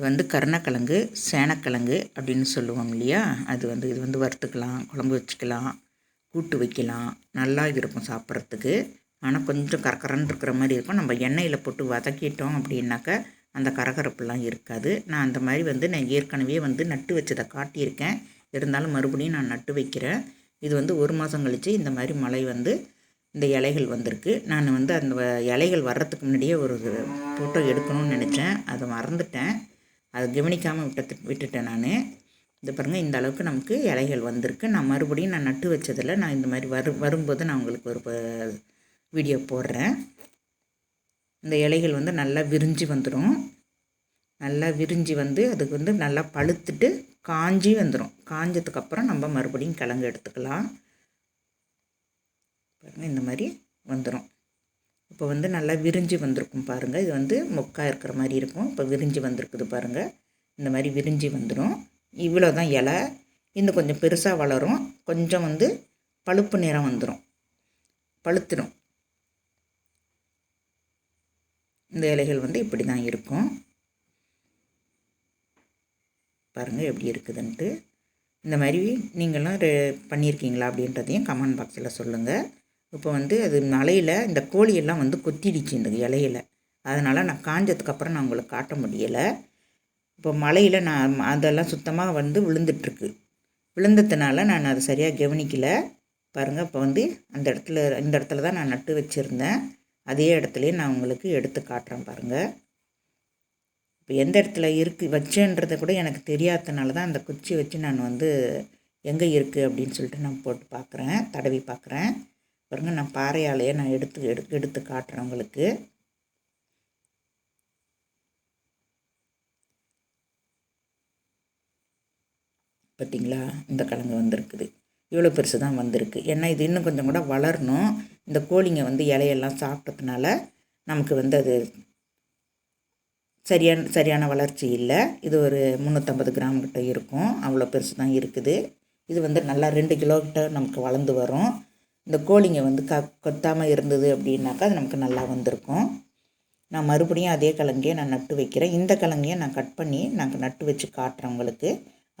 இது வந்து கருணக்கிழங்கு சேனக்கிழங்கு அப்படின்னு சொல்லுவோம் இல்லையா? அது வந்து இது வந்து வறுத்துக்கலாம் குழம்பு வச்சுக்கலாம் கூட்டு வைக்கலாம். நல்லா இருக்கும் சாப்பிட்றதுக்கு. ஆனால் கொஞ்சம் கரகரன்னு இருக்கிற மாதிரி இருக்கும். நம்ம எண்ணெயில் போட்டு வதக்கிட்டோம் அப்படின்னாக்க அந்த கரகரப்புலாம் இருக்காது. நான் அந்த மாதிரி வந்து நான் ஏற்கனவே வந்து நட்டு வச்சதை காட்டியிருக்கேன். இருந்தாலும் மறுபடியும் நான் நட்டு வைக்கிறேன். இது வந்து ஒரு மாதம் கழித்து இந்த மாதிரி மழை வந்து இந்த இலைகள் வந்திருக்கு. நான் வந்து அந்த இலைகள் வர்றதுக்கு முன்னாடியே ஒரு ஃபோட்டோ எடுக்கணும்னு நினச்சேன். அதை மறந்துட்டேன். அதை கவனிக்காமல் விட்டு விட்டுட்டேன் நான். இந்த பாருங்கள் இந்த அளவுக்கு நமக்கு இலைகள் வந்திருக்கு. நான் மறுபடியும் நான் நட்டு வச்சதில் நான் இந்த மாதிரி வரும் வரும்போது நான் உங்களுக்கு ஒரு வீடியோ போடுறேன். இந்த இலைகள் வந்து நல்லா விரிஞ்சு வந்துடும் நல்லா விரிஞ்சு வந்து அதுக்கு வந்து நல்லா பழுத்துட்டு காஞ்சி வந்துடும் காஞ்சதுக்கப்புறம் நம்ம மறுபடியும் கிழங்கு எடுத்துக்கலாம். பாருங்கள் இந்த மாதிரி வந்துடும் இப்போ வந்து நல்லா விரிஞ்சு வந்திருக்கும் பாருங்கள் இது வந்து மொக்கா இருக்கிற மாதிரி இருக்கும். இப்போ விரிஞ்சு வந்திருக்குது பாருங்கள் இந்த மாதிரி விரிஞ்சு வந்துடும் இவ்வளோ தான் இலை. இன்னும் கொஞ்சம் பெருசாக வளரும். கொஞ்சம் வந்து பழுப்பு நிறம் வந்துடும் பழுத்துடும் இந்த இலைகள் வந்து இப்படி தான் இருக்கும். பாருங்கள் எப்படி இருக்குதுன்ட்டு. இந்த மாதிரி நீங்களும் ரெ பண்ணியிருக்கீங்களா அப்படின்றதையும் கமெண்ட் பாக்ஸில் சொல்லுங்கள் இப்போ வந்து அது மலையில் இந்த கோழியெல்லாம் வந்து கொத்திடுச்சு இந்த இலையில. அதனால் நான் காஞ்சதுக்கப்புறம் நான் உங்களுக்கு காட்ட முடியலை. இப்போ மலையில் நான் அதெல்லாம் சுத்தமாக வந்து விழுந்துட்டுருக்கு. விழுந்ததுனால நான் அதை சரியாக கவனிக்கலை. பாருங்கள் இப்போ வந்து அந்த இடத்துல இந்த இடத்துல தான் நான் நட்டு வச்சுருந்தேன். அதே இடத்துலையே நான் உங்களுக்கு எடுத்து காட்டுறேன் பாருங்கள் இப்போ எந்த இடத்துல இருக்குது வச்சேன்றதை கூட எனக்கு தெரியாததுனால தான் அந்த குச்சி வச்சு நான் வந்து எங்கே இருக்குது அப்படின்னு சொல்லிட்டு நான் போட்டு பார்க்குறேன் தடவி பார்க்குறேன். பாருங்கள் நான் பாறையாலேயே நான் எடுத்து எடு எடுத்து காட்டுறேன் உங்களுக்கு. பார்த்திங்களா இந்த கிழங்கு வந்திருக்குது. இவ்வளோ பெருசு தான் வந்திருக்கு. ஏன்னா இது இன்னும் கொஞ்சம் கூட வளரணும். இந்த கோழிங்க வந்து இலையெல்லாம் சாப்பிட்டதுனால நமக்கு வந்து அது சரியான சரியான வளர்ச்சி இல்லை. இது ஒரு முந்நூற்றம்பது கிராம் கிட்ட இருக்கும். அவ்வளோ பெருசு தான் இருக்குது. இது வந்து நல்லா ரெண்டு கிலோ கிட்ட நமக்கு வளர்ந்து வரும். இந்த கோழிங்க வந்து க கொத்தாமல் இருந்தது அப்படின்னாக்கா அது நமக்கு நல்லா வந்திருக்கும். நான் மறுபடியும் அதே கிழங்கையே நான் நட்டு வைக்கிறேன். இந்த கிழங்கையை நான் கட் பண்ணி நாங்கள் நட்டு வச்சு காட்டுறேன் உங்களுக்கு.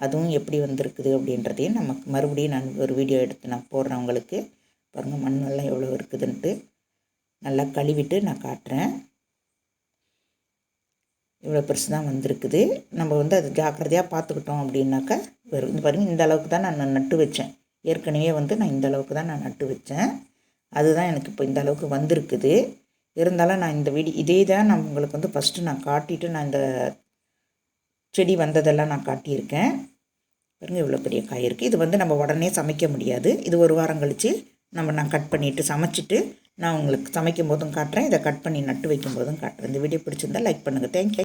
அதுவும் எப்படி வந்திருக்குது அப்படின்றதையும் நமக்கு மறுபடியும் நான் ஒரு வீடியோ எடுத்து நான் போடுறேன் உங்களுக்கு. பாருங்கள் மண்ணெல்லாம் எவ்வளோ இருக்குதுன்ட்டு. நல்லா கழுவிட்டு நான் காட்டுறேன். இவ்வளோ பெருசு தான் வந்திருக்குது. நம்ம வந்து அது ஜாக்கிரதையாக பார்த்துக்கிட்டோம் அப்படின்னாக்கா வெறும் பாருங்கள் இந்த அளவுக்கு தான் நான் நட்டு வச்சேன். ஏற்கனவே வந்து நான் இந்த அளவுக்கு தான் நான் நட்டு வச்சேன். அதுதான் எனக்கு இப்போ இந்த அளவுக்கு வந்திருக்குது. இருந்தாலும் நான் இந்த வீடியோ இதே தான் நான் உங்களுக்கு வந்து ஃபஸ்ட்டு நான் காட்டிட்டு நான் இந்த செடி வந்ததெல்லாம் நான் காட்டியிருக்கேன். பாருங்கள் இவ்வளோ பெரிய காய் இருக்குது இது வந்து நம்ம உடனே சமைக்க முடியாது. இது ஒரு வாரம் கழித்து நம்ம நான் கட் பண்ணிவிட்டு சமைச்சிட்டு நான் உங்களுக்கு சமைக்கும் போதும் காட்டுறேன். இதை கட் பண்ணி நட்டு வைக்கும் போதும் காட்டுறேன். இந்த வீடியோ பிடிச்சிருந்தால் லைக் பண்ணுங்கள் தேங்க்யூ